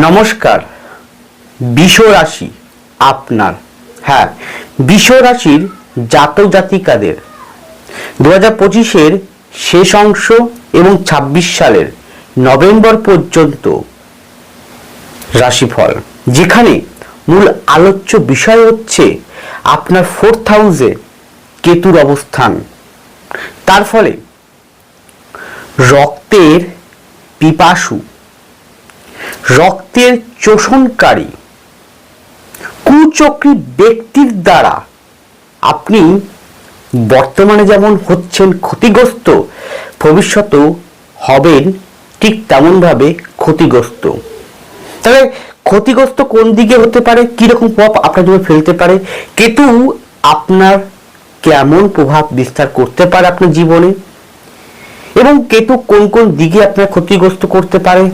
নমস্কার। বিষ রাশি আপনার হ্যাঁ বিষ রাশির জাতক জাতিকাদের। দু হাজার পঁচিশের শেষ অংশ এবং ছাব্বিশ সালের নভেম্বর পর্যন্ত রাশিফল, যেখানে মূল আলোচ্য বিষয় হচ্ছে আপনার ফোর্থ হাউসে কেতুর অবস্থান। তার ফলে রক্তের পিপাসু রক্তের চোষণকারী। কুচক্রী ব্যক্তির দ্বারা আপনি বর্তমানে যেমন হচ্ছেন ক্ষতিগ্রস্ত, ভবিষ্যতেও হবেন ঠিক তেমনভাবে ক্ষতিগ্রস্ত। তাহলে ক্ষতিগ্রস্ত কোন দিকে হতে পারে, কীরকম প্রভাব আপনার জীবনে ফেলতে পারে, কেতু আপনার কেমন প্রভাব বিস্তার করতে পারে আপনার জীবনে? এবং কেতু কোন কোন দিকে আপনার ক্ষতিগ্রস্ত করতে পারে?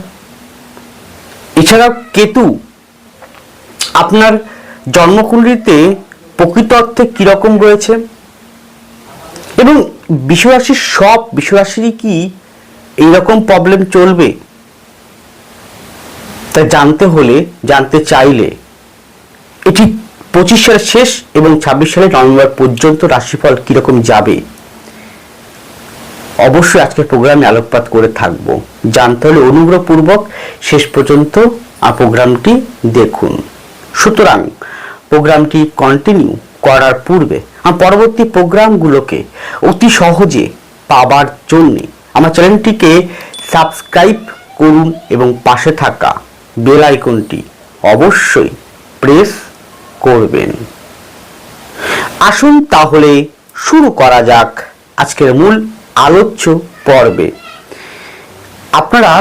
এছাড়াও কেতু, আপনার জন্মকুণ্ডলিতে প্রকৃত অর্থে কীরকম রয়েছে? এবং বিশ্বরাশির সব বিশ্বরাশিরই কি এইরকম প্রবলেম চলবে? তা জানতে হলে, জানতে চাইলে এটি পঁচিশ সালের শেষ এবং ছাব্বিশ সালের নভেম্বর পর্যন্ত রাশিফল কীরকম যাবে? অবশ্যই আজকের প্রোগ্রামে আলোকপাত করে থাকব। জানতে হলে অনুগ্রহপূর্বক শেষ পর্যন্ত প্রোগ্রামটি দেখুন। সুতরাং, প্রোগ্রামটি কন্টিনিউ করার পূর্বে পরবর্তী প্রোগ্রামগুলোকে অতি সহজে পাবার জন্যে আমার চ্যানেলটিকে সাবস্ক্রাইব করুন এবং পাশে থাকা বেল আইকনটি অবশ্যই প্রেস করবেন। আসুন তাহলে শুরু করা যাক আজকের মূল আলোচ্য পর্বে। আপনারা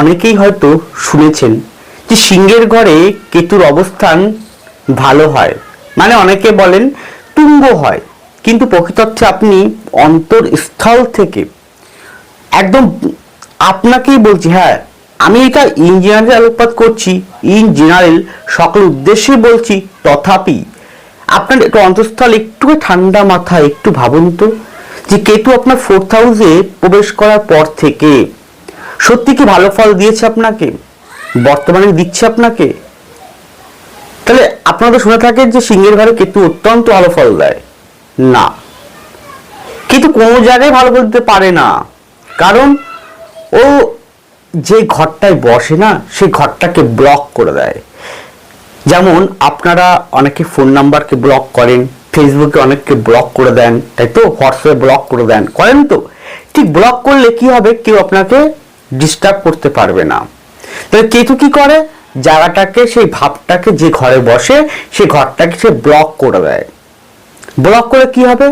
অনেকেই হয়তো শুনেছেন যে সিংহের ঘরে কেতুর অবস্থান ভালো হয়। মানে অনেকে বলেন তুঙ্গ হয়। কিন্তু প্রকৃতর্থে আপনি অন্তরস্থল থেকে একদম আপনাকেই বলছি হ্যাঁ আমি এটা ইঞ্জিনিয়ারের আলোকপাত করছি, ইন জেনারেল সকল উদ্দেশ্যে বলছি, তথাপি আপনার একটু অন্তঃস্থল একটু ঠান্ডা মাথা একটু ভাবুন তো। যে কেতু আপনার ফোর্থ হাউসে প্রবেশ করার পর থেকে সত্যি কি ভালো ফল দিয়েছে আপনাকে? বর্তমানে দিচ্ছে আপনাকে? তাহলে আপনারা তো শুনে থাকেন যে সিংহের ঘরে কেতু অত্যন্ত ভালো ফল দেয়। না। কিন্তু কোনো জায়গায় ভালো ফল দিতে পারে না। কারণ ও যে ঘরটায় বসে না সেই ঘরটাকে ব্লক করে দেয়। যেমন আপনারা অনেকে ফোন নাম্বারকে ব্লক করেন। ফেসবুকে অনেককে ব্লক করে দেন, তাই তো? হোয়াটসঅ্যাপে ব্লক করে দেন, করেন তো? ঠিক ব্লক করলে কি হবে? কেউ আপনাকে ডিস্টার্ব করতে পারবে না। তাহলে কেতু কি করে? জায়গাটাকে সেই ভাবটাকে যে ঘরে বসে, সেই ঘরটাকে সে ব্লক করে দেয়। ব্লক করে কি হবে?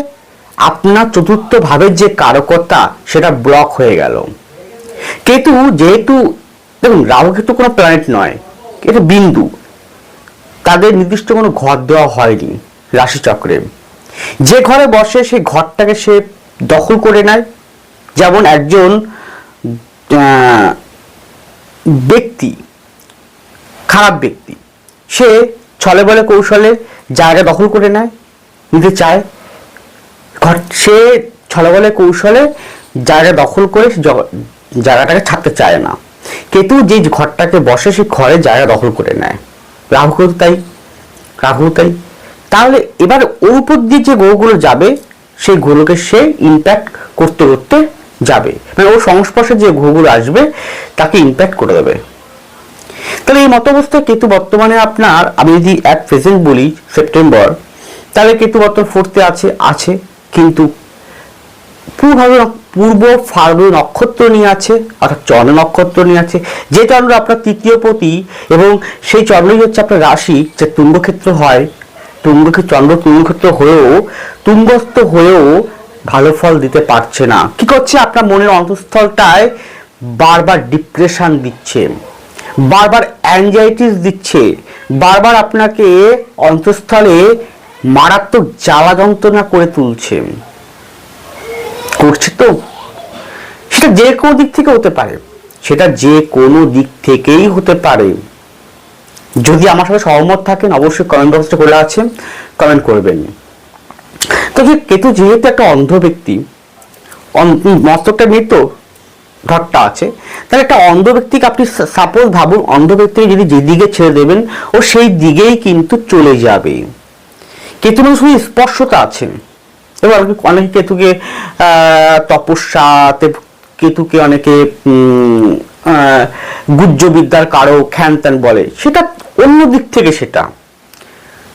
আপনার চতুর্থ ভাবের যে কারকতা সেটা ব্লক হয়ে গেল। কেতু, যেহেতু, দেখুন, রাহু কেতু কোনো প্ল্যানেট নয়, এটা বিন্দু। তাদের নির্দিষ্ট কোনো ঘর দেওয়া হয়নি। রাশিচক্রে যে ঘরে বসে সেই ঘরটাকে সে দখল করে নেয়। যেমন একজন ব্যক্তি, খারাপ ব্যক্তি, সে ছলে বলে কৌশলে জায়গা দখল করে নেয়, নিতে চায়। ঘর, সে ছলে বলে কৌশলে জায়গা দখল করে জায়গাটাকে ছাড়তে চায় না। কেতু যে ঘরটাকে বসে সে ঘরে জায়গা দখল করে নেয়। রাহু তাই রাহু তাই। তাহলে এবার ওর উপর দিয়ে যে গ্রহগুলো যাবে, সেই গ্রহগুলোকে সে ইম্প্যাক্ট করতে করতে যাবে। মানে ওর সংস্পর্শে যে গ্রহগুলো আসবে, তাকে ইম্প্যাক্ট করে দেবে। তাহলে এই মত অবস্থায় কেতু বর্তমানে আপনার, আমি যদি এক প্রেজেন্ট বলি সেপ্টেম্বর তাহলে কেতু বর্তমান ফোর্থে আছে আছে, কিন্তু পূর্বভাবে পূর্ব ফাল্গুন নক্ষত্র নিয়ে আছে, অর্থাৎ চন্দ্র নক্ষত্র নিয়ে আছে যে চন্দ্র আপনার তৃতীয় পতি এবং সেই চন্দ্রই হচ্ছে আপনার রাশি, যে তুঙ্গক্ষেত্র হয় তুঙ্গক্ষেত্র চন্দ্র তুঙ্গক্ষেত্র হয়েও তুঙ্গস্থ হয়েও ভালো ফল দিতে পারছে না। কি করছে? আপনার মনের অন্তঃস্থলটায় বারবার ডিপ্রেশন দিচ্ছে, বারবার অ্যাংজাইটিস দিচ্ছে, বারবার আপনাকে অন্তঃস্থলে মারাত্মক জ্বালা যন্ত্রণা করে তুলছে। করছে তো? সেটা যে কোনো দিক থেকে হতে পারে। সেটা যে কোনো দিক থেকেই হতে পারে। যদি আমার সাথে সহমত থাকেন অবশ্যই কমেন্ট বক্সটা খোলা আছে কমেন্ট করবেন। তো যে কেতু যেহেতু একটা অন্ধ ব্যক্তি মস্তকটা মৃত ঘরটা আছে তাহলে একটা অন্ধ ব্যক্তিকে আপনি সাপোজ ভাবুন অন্ধ ব্যক্তিকে যদি যেদিকে ছেড়ে দেবেন ও সেই দিকেই কিন্তু চলে যাবে। কেতু মানে শুধু স্পর্শতা আছেন এবার অনেকে কেতুকে তপস্যাতে কেতুকে অনেকে উম, আহ, গুজ্জ কারও খ্যান বলে সেটা অন্য দিক থেকে সেটা।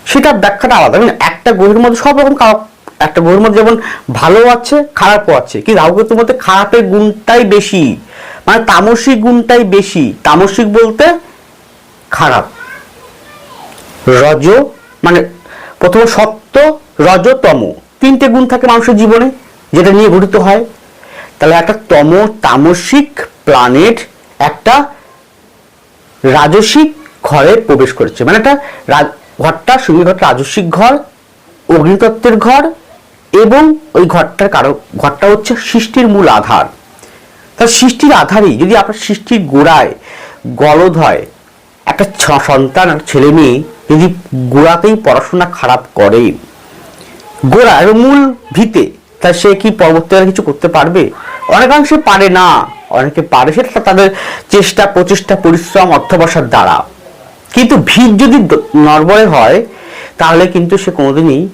সেটার ব্যাখ্যাটা আলাদা। মানে একটা গ্রহের মধ্যে সব রকম একটা গ্রহের মধ্যে যেমন ভালো আছে, খারাপও আছে। কিন্তু রাহু কেতুর মধ্যে খারাপের গুণটাই বেশি। মানে তামসিক গুণটাই বেশি। তামসিক বলতে খারাপ। রজ মানে প্রথম সত্য, রজ, তম। তিনটে গুণ থাকে মানুষের জীবনে, যেটা নিয়ে গঠিত হয়। তাহলে একটা তম, তামসিক প্ল্যানেট একটা রাজসিক ঘরে প্রবেশ করেছে। মানে একটা ঘরটা সঙ্গী ঘরটা রাজস্বিক ঘর, অগ্নিতত্ত্বের ঘর এবং ওই ঘরটার কারও, ঘরটা হচ্ছে সৃষ্টির মূল আধার। তার সৃষ্টির আধারেই যদি আপনার সৃষ্টির গোড়ায় গলদ হয়, একটা সন্তান একটা ছেলে মেয়ে যদি গোড়াতেই পড়াশোনা খারাপ করে, গোড়া এবং মূল ভিতে, তা সে কি পরবর্তীকালে কিছু করতে পারবে? অনেকাংশে পারে না। অনেকে পারে সেটা তাদের চেষ্টা, প্রচেষ্টা, পরিশ্রম, অর্থবসার দ্বারা। কিন্তু ভিত যদি নড়বড়ে হয়, তাহলে কিন্তু সে কোনোদিনই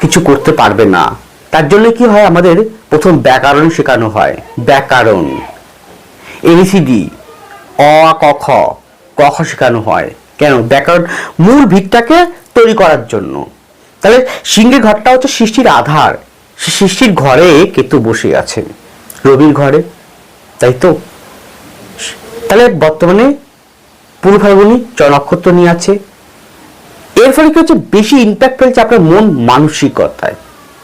কিছু করতে পারবে না। তার জন্য কি হয়, আমাদের প্রথম ব্যাকরণ শেখানো হয়। ব্যাকরণ। এবিসিডি অ, ক, খ। ক, খ শেখানো হয়। কেন? ব্যাকরণ মূল ভিতটাকে তৈরি করার জন্য। তাহলে সিংহের ঘরটা হচ্ছে সৃষ্টির আধার। সে সৃষ্টির ঘরে কেতু বসে আছেন রবির ঘরে। তাই তো? তাহলে বর্তমানে পূর্ব ফাল্গুনি নক্ষত্র নিয়ে আছে। এর ফলে কি হচ্ছে? বেশি ইম্প্যাক্ট ফেলছে আপনার মন মানসিকতায়।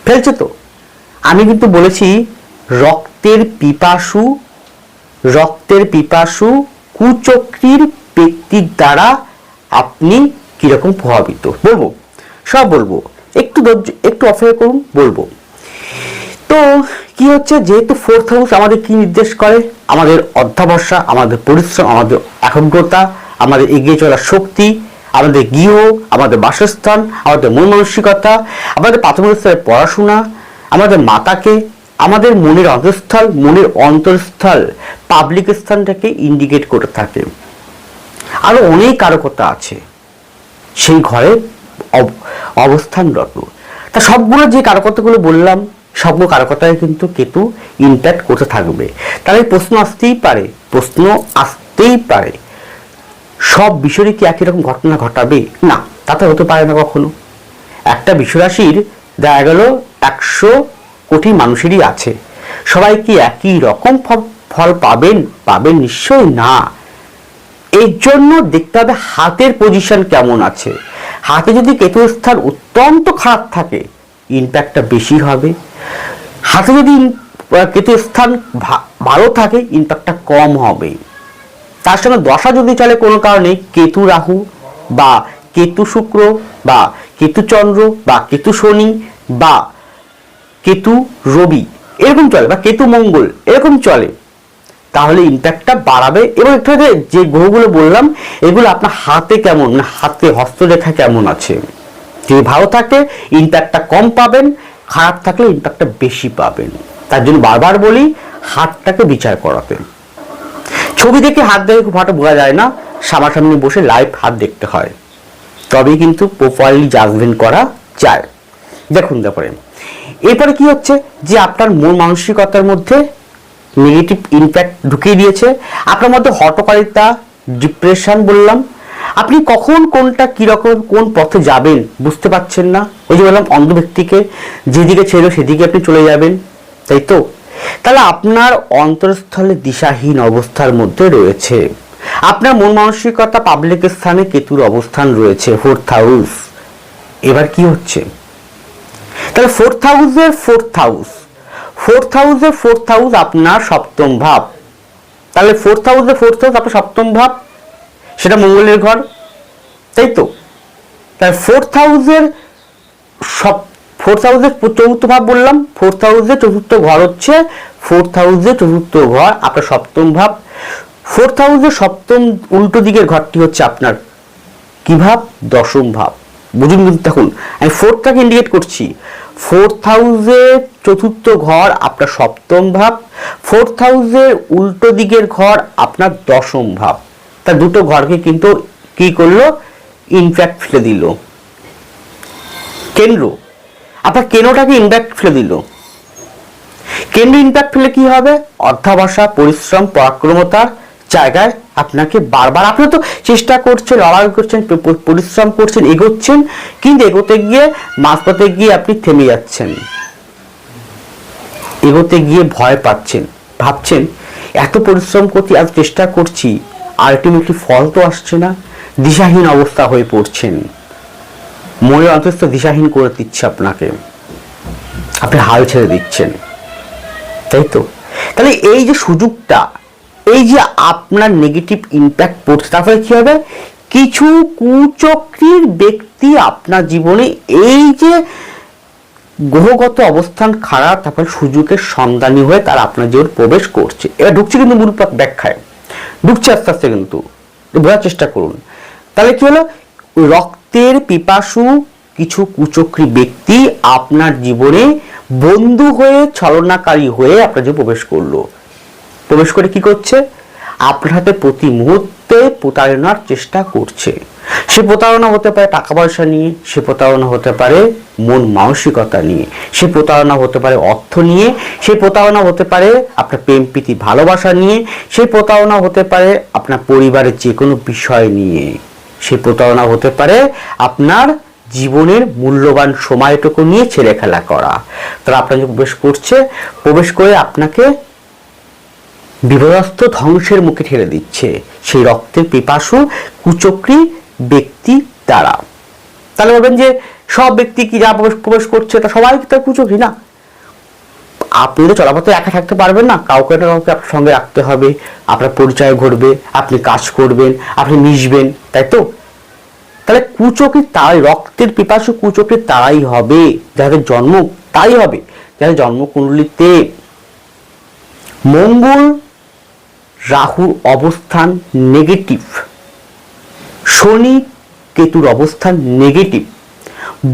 ফেলছে তো। আমি কিন্তু বলেছি, রক্তের পিপাসু রক্তের পিপাসু কুচক্রীর ব্যক্তির দ্বারা আপনি কীরকম প্রভাবিত? বলব, সব বলব। একটু ধৈর্য, একটু অপেক্ষা করুন, বলব। তো কি হচ্ছে? যেহেতু ফোর্থ হাউস আমাদের কি নির্দেশ করে? আমাদের অধ্যাবসা, আমাদের পরিশ্রম, আমাদের একাগ্রতা আমাদের এগিয়ে চলার শক্তি, আমাদের গৃহ, আমাদের বাসস্থান, আমাদের মন মানসিকতা, আমাদের প্রাথমিক স্তরে পড়াশোনা, আমাদের মাতাকে, আমাদের মনের অন্তঃস্থল মনের অন্তঃস্থল পাবলিক স্থানটাকে ইন্ডিকেট করে থাকে। আরও অনেক কারকতা আছে। সেই ঘরে অব- অবস্থানরত। তা সবগুলো যে কারকতাগুলো বললাম সবগুলো কারকতায় কিন্তু কেতু ইম্প্যাক্ট করতে থাকবে। তাহলে প্রশ্ন আসতেই পারে, প্রশ্ন আসতেই পারে। সব বিষয়ে কি একই রকম ঘটনা ঘটাবে? না তা তো হতে পারে না কখনো। একটা বিশ্বরাশির দেখা গেল একশো কোটি মানুষেরই আছে। সবাই কি একই রকম ফল পাবেন? পাবেন নিশ্চয়ই না। এর জন্য দেখতে হবে হাতের পজিশন কেমন আছে। হাতে যদি কেতু স্থান অত্যন্ত খারাপ থাকে ইম্প্যাক্টটা বেশি হবে। হাতে যদি ইন- আহ, কেতু স্থান ভা- ভালো থাকে ইম্প্যাক্টটা কম হবে। তার সঙ্গে দশা যদি চলে কোনো কারণে, কেতু রাহু বা কেতু শুক্র বা কেতু চন্দ্র বা কেতু শনি বা কেতু রবি, এরকম চলে বা কেতু মঙ্গল, এরকম চলে, তাহলে ইম্প্যাক্টটা বাড়াবে। এবং একটু যে গ্রহগুলো বললাম, এগুলো আপনার হাতে কেমন না হাতে হস্তরেখা কেমন আছে? যদি ভালো থাকে ইম্প্যাক্টটা কম পাবেন, খারাপ থাকলে ইম্প্যাক্টটা বেশি পাবেন। তার জন্য বারবার বলি, হাতটাকে বিচার করাতে। ছবি দেখে হাত দেখে খুব হাঁটা বোঝা যায় না সামনাসামনি বসে লাইভ হাত দেখতে হয়। তবেই কিন্তু প্রপারলি জাজমেন্ট করা যায়। দেখুন তারপরে এরপরে কি হচ্ছে যে আপনার মন মানসিকতার মধ্যে নেগেটিভ ইম্প্যাক্ট ঢুকিয়ে দিয়েছে। আপনার মধ্যে হটকারিতা ডিপ্রেশন বললাম। আপনি কখন কোনটা কীরকম কোন পথে যাবেন বুঝতে পারছেন না। ওই যে বললাম অন্ধ ব্যক্তিকে যেদিকে ছিল সেদিকে আপনি চলে যাবেন, তাই তো? তাহলে আপনার অন্তরস্থলে দিশাহীন অবস্থার মধ্যে রয়েছে। আপনার মন মানসিকতা পাবলিক স্থানে কেতুর অবস্থান রয়েছে ফোর্থ হাউস এবার কি হচ্ছে? তাহলে ফোর্থ হাউসের ফোর্থ হাউস ফোর্থ হাউসের ফোর্থ হাউস আপনার সপ্তম ভাব। তাহলে ফোর্থ হাউসের ফোর্থ হাউস আপনার সপ্তম ভাব, সেটা মঙ্গলের ঘর, তাই তো? তাহলে ফোর্থ হাউসের সব ফোর্থ হাউসের চতুর্থ ভাব বললাম। ফোর্থ হাউসের চতুর্থ ঘর হচ্ছে ফোর্থ হাউসের চতুর্থ ঘর, আপনার সপ্তম ভাব। ফোর্থ হাউসের সপ্তম উল্টো দিকের ঘরটি হচ্ছে আপনার কি ভাব? দশম ভাব। বুঝুন কিন্তু দেখুন, আমি ফোর্থটাকে ইন্ডিকেট করছি। ফোর্থ হাউসের চতুর্থ ঘর আপনার সপ্তম ভাব। ফোর্থ হাউসের উল্টো দিকের ঘর আপনার দশম ভাব। তা দুটো ঘরকে কিন্তু কি করল? ইনফ্যাক্ট ফেলে দিল। কেন্দ্র। আপনার কেনটাকে ইনফ্যাক্ট ফেলে দিল। কেন্দ্র ইম্প্যাক্ট ফেলে কি হবে? অধ্যাবসা পরিশ্রম পরাক্রমতার জায়গায় আপনাকে বারবার আপনি তো চেষ্টা করছেন, লড়াই করছেন পরিশ্রম করছেন, এগোচ্ছেন, কিন্তু এগোতে গিয়ে মাঝপথে গিয়ে আপনি থেমে যাচ্ছেন। এগোতে গিয়ে ভয় পাচ্ছেন। ভাবছেন, এত পরিশ্রম করছি, এত চেষ্টা করছি আলটিমেটলি ফল তো আসছে না। দিশাহীন অবস্থা হয়ে পড়ছেন। মনের অন্তস্থ দিশাহীন করে দিচ্ছে আপনাকে। আপনি হাল ছেড়ে দিচ্ছেন। তাই তো? তাহলে এই যে সুযোগটা, এই যে আপনার নেগেটিভ ইম্প্যাক্ট পড়ছে তারপরে কি হবে? কিছু কুচক্রীর ব্যক্তি আপনার জীবনে এই যে গ্রহগত অবস্থান খারাপ তারপরে সুযোগের সন্ধানী হয়ে তারা আপনার জীবনে প্রবেশ করছে। এবার ঢুকছে কিন্তু মূল ব্যাখ্যায়। ঢুকছে আস্তে আস্তে কিন্তু। বোঝার চেষ্টা করুন। তাহলে কি হলো? ওই রক্তের পিপাসু কিছু কুচক্রী ব্যক্তি আপনার জীবনে বন্ধু হয়ে, ছলনাকারী হয়ে আপনার জীবনে প্রবেশ করল। প্রবেশ করে কি করছে? আপনার হাতে প্রতি মুহূর্তে প্রতারণার চেষ্টা করছে। সে প্রতারণা হতে পারে টাকা পয়সা নিয়ে, সে প্রতারণা হতে পারে মন মানসিকতা নিয়ে, সে প্রতারণা হতে পারে অর্থ নিয়ে, সে প্রতারণা হতে পারে আপনার প্রেম, প্রীতি, ভালোবাসা নিয়ে, সে প্রতারণা হতে পারে আপনার পরিবারের যে কোনো বিষয় নিয়ে। সে প্রতারণা হতে পারে আপনার জীবনের মূল্যবান সময়টুকু নিয়ে ছেলে খেলা করা। তারা আপনার প্রবেশ করছে, প্রবেশ করে আপনাকে বিপদস্ত ধ্বংসের মুখে ঠেলে দিচ্ছে। সেই রক্তের পিপাসু কুচক্রী ব্যক্তি দ্বারা তাহলে বলবেন যে সব ব্যক্তি কি যা প্রবেশ করছে তা সবাই তার কুচক্রী না? আপনি তো চলাপথে একা থাকতে পারবেন না, কাউকে না কাউকে আপনার সঙ্গে রাখতে হবে, আপনার পরিচয় ঘটবে, আপনি কাজ করবেন, আপনি মিশবেন, তাই তো? তাহলে কুচক্রী তাই, রক্তের পিপাসু কুচক্রী তারাই হবে? যাদের জন্ম তাই হবে, যাদের জন্মকুণ্ডলিতে মঙ্গল রাহুর অবস্থান নেগেটিভ শনি কেতুর অবস্থান নেগেটিভ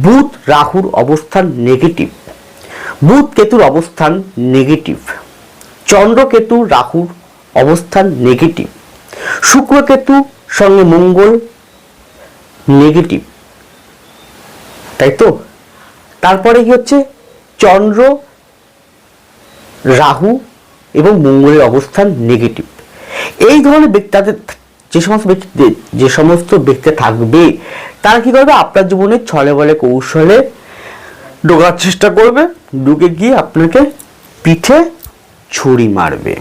বুধ রাহুর অবস্থান নেগেটিভ বুধ কেতুর অবস্থান নেগেটিভ চন্দ্র কেতু রাহুর অবস্থান নেগেটিভ শুক্র কেতু সঙ্গে মঙ্গল নেগেটিভ তাই তো? তারপরে কি হচ্ছে? চন্দ্র, রাহু এবং মঙ্গলের অবস্থান নেগেটিভ এই ধরনের ব্যক্তি, তাদের যে সমস্ত ব্যক্তি, যে সমস্ত ব্যক্তি থাকবে, তারা কি করবে? আপনার জীবনে ছলে বলে কৌশলে ঢোকার চেষ্টা করবে। ঢুকে গিয়ে আপনাকে পিঠে ছুরি মারবে।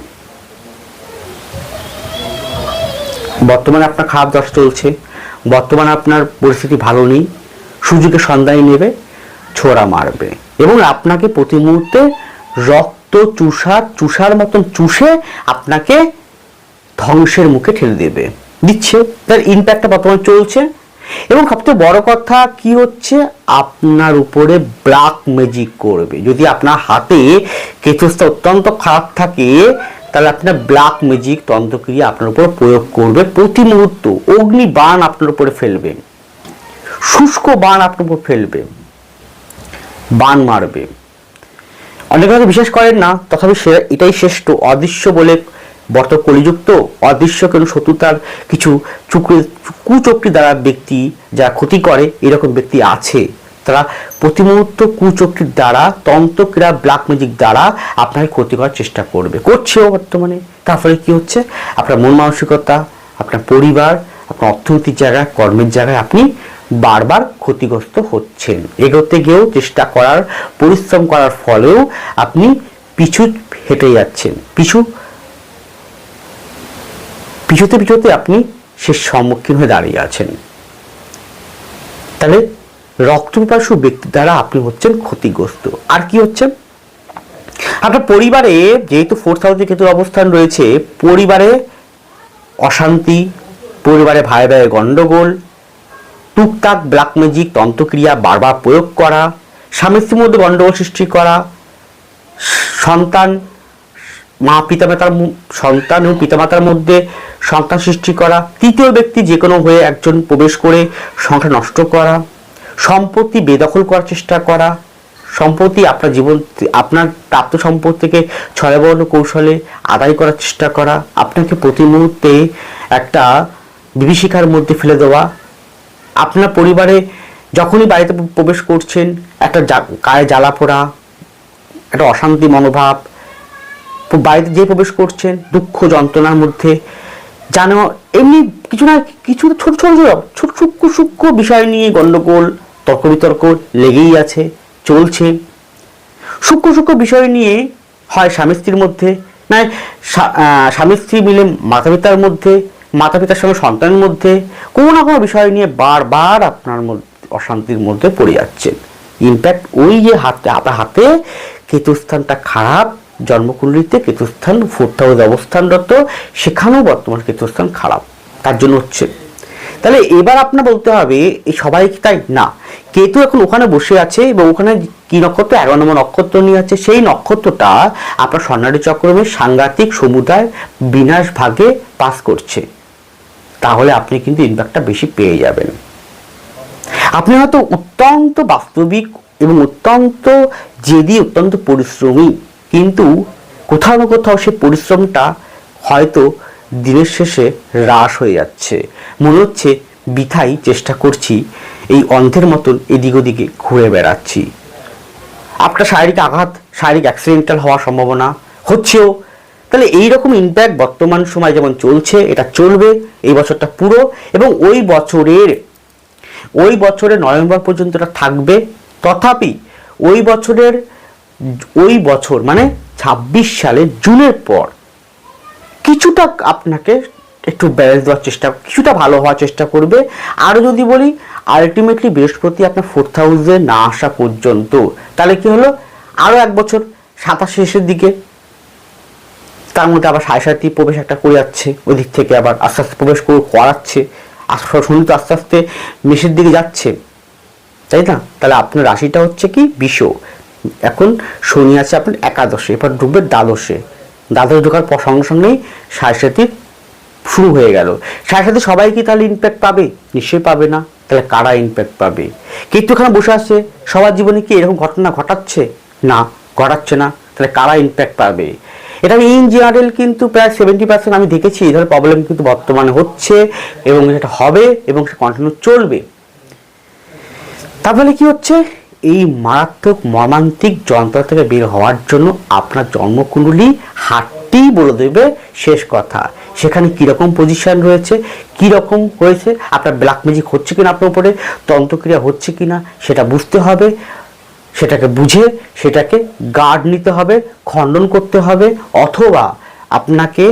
বর্তমানে আপনার খারাপ দশ চলছে। বর্তমানে আপনার পরিস্থিতি ভালো নেই। সুযোগের সন্ধানে নেবে, ছোড়া মারবে। এবং আপনাকে প্রতি মুহূর্তে রক্ত চুষার চুষার মতন চুষে আপনাকে ধ্বংসের মুখে ঠেলে দেবে। দিচ্ছে। তার ইম্প্যাক্টটা বর্তমানে চলছে। এবং সবচেয়ে বড় কথা, কি হচ্ছে? আপনার উপরে ব্ল্যাক ম্যাজিক করবে। যদি আপনার হাতে কেতুস্থা অত্যন্ত খারাপ থাকে, তাহলে আপনার ব্ল্যাক ম্যাজিক তন্ত্রক্রিয়া আপনার উপর প্রয়োগ করবে প্রতি মুহূর্ত। অগ্নি বাণ আপনার উপরে ফেলবে। শুষ্ক বাণ আপনার উপর ফেলবে। বাণ মারবে। অনেকে হয়তো বিশ্বাস করেন না, তথাপি সে এটাই শ্রেষ্ঠ। অদৃশ্য বলে বর্ত কলিযুক্ত, অদৃশ্য কেন শত্রুতার কিছু চুক্রি কুচক্রি দ্বারা ব্যক্তি যারা ক্ষতি করে, এরকম ব্যক্তি আছে। তারা প্রতি মুহূর্ত কুচক্রির দ্বারা, তন্ত্রক্রিয়া ব্ল্যাক ম্যাজিক দ্বারা আপনাকে ক্ষতি করার চেষ্টা করবে। করছেও বর্তমানে। তারপরে কি হচ্ছে? আপনার মন মানসিকতা, আপনার পরিবার, আপনার অর্থনৈতিক জায়গায়, কর্মের জায়গায় আপনি বারবার ক্ষতিগ্রস্ত হচ্ছেন। এগোতে গিয়েও চেষ্টা করার, পরিশ্রম করার ফলেও আপনি পিছু হেঁটে যাচ্ছেন। পিছু পিছুতে পিছোতে আপনি সে সম্মুখীন হয়ে দাঁড়িয়ে আছেন। তাহলে রক্তপিপাসু ব্যক্তি দ্বারা আপনি হচ্ছেন ক্ষতিগ্রস্ত। আর কি হচ্ছে আপনার পরিবারে যেহেতু ফোর্থ হাউসে কেতুর অবস্থান রয়েছে, পরিবারে অশান্তি, পরিবারে ভাই ভাই গন্ডগোল, টুকটাক ব্ল্যাক ম্যাজিক তন্ত্রক্রিয়া বারবার প্রয়োগ করা, স্বামী স্ত্রীর মধ্যে গন্ডগোল সৃষ্টি করা, সন্তান মা, পিতামাতার সন্তান এবং পিতামাতার মধ্যে সন্তান সৃষ্টি করা, তৃতীয় ব্যক্তি যে কোনো হয়ে একজন প্রবেশ করে সংসার নষ্ট করা, সম্পত্তি বেদখল করার চেষ্টা করা, সম্পত্তি আপনার জীবন আপনার প্রাপ্ত সম্পত্তিকে ছয়বর্ণ কৌশলে আদায় করার চেষ্টা করা, আপনাকে প্রতি মুহূর্তে একটা বিভীষিকার মধ্যে ফেলে দেওয়া, আপনার পরিবারে যখনই বাড়িতে প্রবেশ করছেন, একটা গায়ে জ্বালা পোড়া, একটা অশান্তি মনোভাব বাড়িতে যে প্রবেশ করছেন, দুঃখ যন্ত্রণার মধ্যে। যেন এমনি কিছু না, কিছু ছোট ছোট ছোট সূক্ষ্ম সূক্ষ্ম বিষয় নিয়ে গন্ডগোল তর্ক বিতর্ক লেগেই আছে, চলছে। সূক্ষ্ম সূক্ষ্ম বিষয় নিয়ে হয় স্বামী স্ত্রীর মধ্যে না স্বামী স্ত্রী মিলে মাতা পিতার মধ্যে মাতা পিতার সঙ্গে সন্তানের মধ্যে, কোনো না কোনো বিষয় নিয়ে বারবার আপনার মধ্যে অশান্তির মধ্যে পড়ে যাচ্ছেন। ইনফ্যাক্ট ওই যে হাতে, আপনার হাতে কেতুস্থানটা খারাপ জন্মকুণ্ডলিতে কেতুস্থান ফোর্থ হাউস অবস্থানরত সেখানেও বর্তমান কেতুস্থান খারাপ। তার জন্য হচ্ছে। তাহলে এবার আপনার বলতে হবে, এই সবাই কি তাই? না। কেতু এখন ওখানে বসে আছে এবং ওখানে কি নক্ষত্র? এগারো নম্বর নক্ষত্র নিয়ে আছে। সেই নক্ষত্রটা আপনার স্বর্ণালী চক্রমে সাংঘাতিক সমুদায় বিনাশ ভাগে পাস করছে। তাহলে আপনি কিন্তু ইম্প্যাক্টটা বেশি পেয়ে যাবেন। আপনি হয়তো অত্যন্ত বাস্তবিক এবং অত্যন্ত জেদি, অত্যন্ত পরিশ্রমী। কিন্তু কোথাও না কোথাও সেই পরিশ্রমটা হয়তো দিনের শেষে হ্রাস হয়ে যাচ্ছে। মনে হচ্ছে বিথাই চেষ্টা করছি, এই অন্ধের মতন এদিক ওদিকে ঘুরে বেড়াচ্ছি। আপনার শারীরিক আঘাত, শারীরিক অ্যাক্সিডেন্টাল হওয়ার সম্ভাবনা হচ্ছেও, তাহলে এই রকম ইম্প্যাক্ট বর্তমান সময় যেমন চলছে, এটা চলবে, এই বছরটা পুরো এবং ওই বছরের ওই বছরের নভেম্বর পর্যন্ত এটা থাকবে। তথাপি ওই বছরের ওই বছর মানে ছাব্বিশ সালে জুনের পর, কিছুটা আপনাকে একটু ব্যালেন্স দেওয়ার চেষ্টা, কিছুটা ভালো হওয়ার চেষ্টা করবে। আরও যদি বলি আলটিমেটলি বৃহস্পতি আপনার ফোর্থ হাউসে না আসা পর্যন্ত, তাহলে কি হলো? আরও এক বছর, সাতাশ শেষের দিকে। তার মধ্যে আবার সাড়ে সাতটি প্রবেশ একটা করে যাচ্ছে, ওই দিক থেকে আবার আস্তে আস্তে প্রবেশ করে, করাচ্ছে শনি তো আস্তে আস্তে মেষের দিকে যাচ্ছে। তাই না? তাহলে আপনার রাশিটা হচ্ছে কি? বিষ এখন শনি আছে আপনার একাদশে, এবার ঢুকবে দ্বাদশে। দ্বাদশে ঢোকার পর সঙ্গে সঙ্গেই সাতির শুরু হয়ে গেল। সাথে সবাই কি তাহলে ইম্প্যাক্ট পাবে? নিশ্চয়ই পাবে না। তাহলে কারা ইম্প্যাক্ট পাবে? কিন্তু এখানে বসে আছে। সবার জীবনে কি এরকম ঘটনা ঘটাচ্ছে? না ঘটাচ্ছে না। তাহলে কারা ইম্প্যাক্ট পাবে? এটা ইন জেনারেল কিন্তু প্রায় সেভেন্টি পার্সেন্ট আমি দেখেছি। এই ধরনের প্রবলেম কিন্তু বর্তমানে হচ্ছে এবং সেটা হবে এবং সে কন্টিনিউ চলবে। তাহলে কি হচ্ছে? এই মারাত্মক মর্মান্তিক যন্ত্র থেকে বের হওয়ার জন্য আপনার জন্মকুণ্ডলী হাটটি বলে দেবে শেষ কথা। সেখানে কীরকম পজিশন রয়েছে, কীরকম হয়েছে, আপনার ব্ল্যাক ম্যাজিক হচ্ছে কিনা আপনার উপরে, তন্ত্রক্রিয়া হচ্ছে কিনা, সেটা বুঝতে হবে। সেটাকে বুঝে সেটাকে গার্ড নিতে হবে, খণ্ডন করতে হবে, অথবা আপনাকে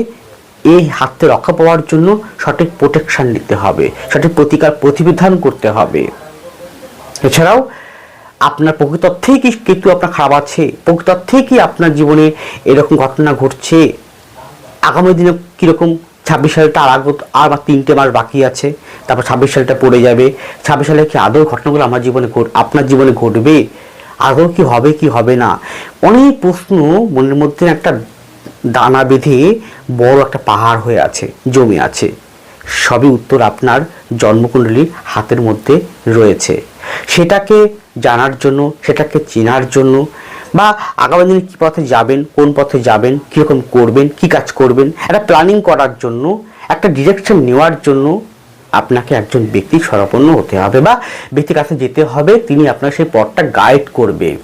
এই হাত রক্ষা পাওয়ার জন্য সঠিক প্রোটেকশন নিতে হবে, সঠিক প্রতিকার প্রতিবিধান করতে হবে। এছাড়াও আপনার প্রকৃতর্থেই কি কেতু আপনার খারাপ আছে? প্রকৃতর্থেই কি আপনার জীবনে এরকম ঘটনা ঘটছে? আগামী দিনে কীরকম ছাব্বিশ সালটা আর আগ- আর বা তিনটে মাস বাকি আছে, তারপর ছাব্বিশ সালটা পড়ে যাবে। ছাব্বিশ সালে কি আদৌ ঘটনাগুলো আমার জীবনে আপনার জীবনে ঘটবে? আদৌ কি হবে কি হবে না? অনেক প্রশ্ন মনের মধ্যে একটা দানা বেঁধে বড় একটা পাহাড় হয়ে আছে, জমে আছে। সবই উত্তর আপনার জন্মকুণ্ডলীর হাতের মধ্যে রয়েছে। সেটাকে জানার জন্য, সেটাকে চেনার জন্য বা আগামী দিনে কী পথে যাবেন, কোন পথে যাবেন, কীরকম করবেন, কী কাজ করবেন, একটা প্ল্যানিং করার জন্য, একটা ডিরেকশন নেওয়ার জন্য আপনাকে একজন ব্যক্তি সরাপন্ন হতে হবে বা ব্যক্তির কাছে যেতে হবে, তিনি আপনার সেই পথটা গাইড করবে।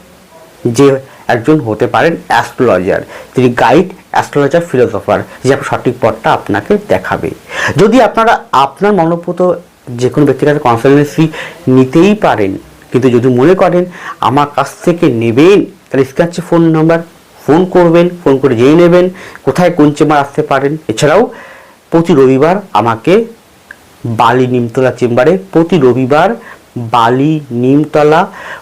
যে একজন হতে পারেন অ্যাস্ট্রোলজার। তিনি গাইড, অ্যাস্ট্রোলজার, ফিলোসফার যে সঠিক পথটা আপনাকে দেখাবে। যদি আপনারা আপনার মনোপুত যে কোনো ব্যক্তির কাছে কনসালটেন্সি নিতেই পারেন, কিন্তু যদি মনে করেন আমার কাছ থেকে নেবেন, তাহলে স্ক্যাচ্ছে ফোন নাম্বার ফোন করবেন ফোন করে জেনে নেবেন কোথায় কোন চেম্বার আসতে পারেন। এছাড়াও প্রতি রবিবার আমাকে বালি নিমতলা চেম্বারে, প্রতি রবিবার বালি নিমতলা,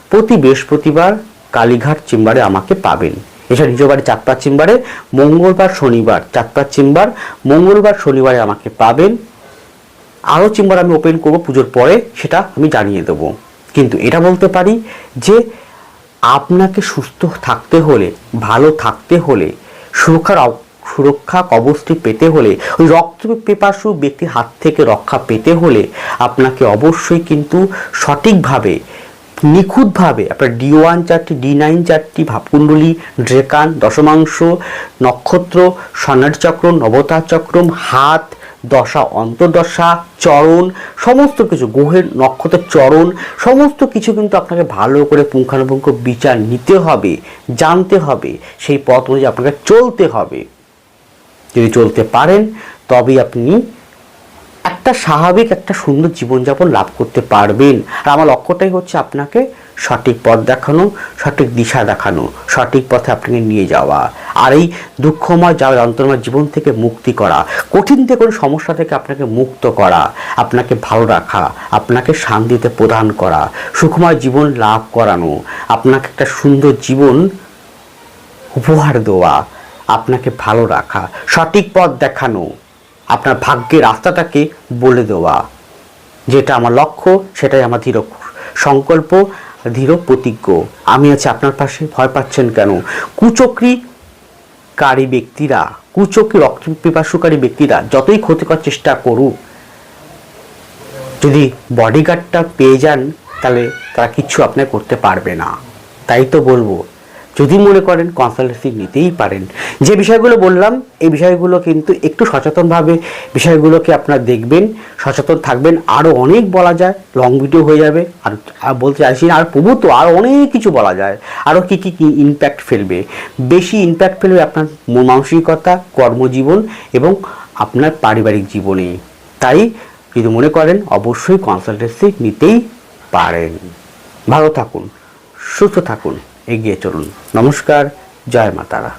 প্রতি বৃহস্পতিবার কালীঘাট চেম্বারে আমাকে পাবেন। এছাড়া নিজ বাড়ি চাঁদপাড় চেম্বারে, মঙ্গলবার, শনিবার, চাঁদপাড় চেম্বার, মঙ্গলবার, শনিবারে আমাকে পাবেন। আরও চেম্বার আমি ওপেন করব পুজোর পরে, সেটা আমি জানিয়ে দেবো। কিন্তু এটা বলতে পারি যে, আপনাকে সুস্থ থাকতে হলে, ভালো থাকতে হলে, সুরক্ষার সুরক্ষা কবচটি পেতে হলে, ওই রক্ত পেপাসু ব্যক্তির হাত থেকে রক্ষা পেতে হলে, আপনাকে অবশ্যই কিন্তু সঠিকভাবে নিখুঁতভাবে, আপনার ডি ওয়ান চারটি, ডি নাইন চারটি, ভাবকুণ্ডলী, ড্রেকান, দশমাংশ, নক্ষত্র স্বর্ণার চক্র নবতার চক্রম হাত, দশা, অন্তর্দশা, চরণ, সমস্ত কিছু, গ্রহের নক্ষত্রের চরণ, সমস্ত কিছু কিন্তু আপনাকে ভালো করে পুঙ্খানুপুঙ্খ বিচার নিতে হবে, জানতে হবে, সেই পথ অনুযায়ী আপনাকে চলতে হবে। যদি চলতে পারেন, তবেই আপনি একটা স্বাভাবিক, একটা সুন্দর জীবনযাপন লাভ করতে পারবেন। আর আমার লক্ষ্যটাই হচ্ছে আপনাকে সঠিক পথ দেখানো, সঠিক দিশা দেখানো, সঠিক পথে আপনাকে নিয়ে যাওয়া। আর এই দুঃখময় যা যন্ত্রময় জীবন থেকে মুক্তি করা, কঠিন থেকে কোনো সমস্যা থেকে আপনাকে মুক্ত করা, আপনাকে ভালো রাখা, আপনাকে শান্তিতে প্রদান করা, সুখময় জীবন লাভ করানো, আপনাকে একটা সুন্দর জীবন উপহার দেওয়া, আপনাকে ভালো রাখা, সঠিক পথ দেখানো আপনার ভাগ্যের রাস্তাটাকে বলে দেওয়া। যেটা আমার লক্ষ্য, সেটাই আমার দৃঢ় সংকল্প, দৃঢ় প্রতিজ্ঞ। আমি আছি আপনার পাশে, ভয় পাচ্ছেন কেন? কুচক্রিকারী ব্যক্তিরা, কুচক্রি রক্ত পিপাসুকারী ব্যক্তিরা, যতই ক্ষতিকর চেষ্টা করুক, যদি বডিগার্ডটা পেয়ে যান, তাহলে তারা কিছু আপনার করতে পারবে না। তাই তো বলব যদি মনে করেন কনসালটেন্সি নিতেই পারেন। যে বিষয়গুলো বললাম, এই বিষয়গুলো কিন্তু একটু সচেতনভাবে বিষয়গুলোকে আপনারা দেখবেন, সচেতন থাকবেন আরও অনেক বলা যায় লং ভিডিও হয়ে যাবে, আর আর বলতে চাইছি আর প্রভু তো আরও অনেক কিছু বলা যায় আরও কী কী কী ইম্প্যাক্ট ফেলবে। বেশি ইম্প্যাক্ট ফেলবে আপনার মন মানসিকতা, কর্মজীবন এবং আপনার পারিবারিক জীবনে। তাই যদি মনে করেন, অবশ্যই কনসালটেন্সি নিতেই পারেন। ভালো থাকুন, সুস্থ থাকুন। এগিয়ে চলুন। নমস্কার জয় মাতারা।